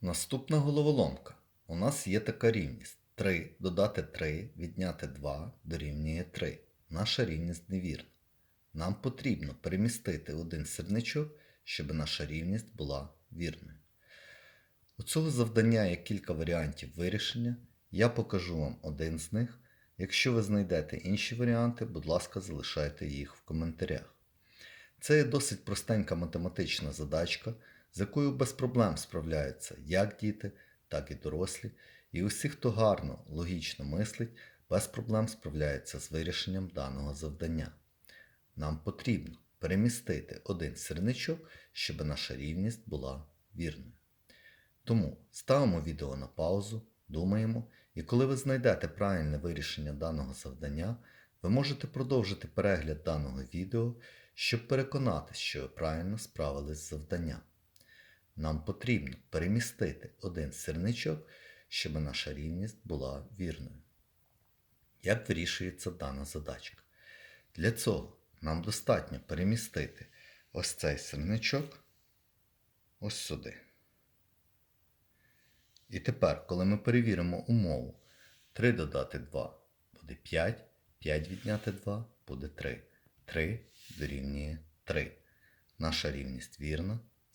Наступна головоломка. У нас є така рівність. 3 додати 3 відняти 2 дорівнює 3. Наша рівність невірна. Нам потрібно перемістити один сірничок, щоб наша рівність була вірною. У цього завдання є кілька варіантів вирішення. Я покажу вам один з них. Якщо ви знайдете інші варіанти, будь ласка, залишайте їх в коментарях. Це є досить простенька математична задачка, з якою без проблем справляються як діти, так і дорослі, і усі, хто гарно, логічно мислить, без проблем справляється з вирішенням даного завдання. Нам потрібно перемістити один сірничок, щоб наша рівність була вірною. Тому ставимо відео на паузу, думаємо, і коли ви знайдете правильне вирішення даного завдання, ви можете продовжити перегляд даного відео, щоб переконатися, що ви правильно справились з завданням. Нам потрібно перемістити один сірничок, щоб наша рівність була вірною. Як вирішується дана задачка? Для цього нам достатньо перемістити ось цей сірничок ось сюди. І тепер, коли ми перевіримо умову, 3 додати 2 буде 5, 5 відняти 2 буде 3. 3 дорівнює 3. Наша рівність вірна,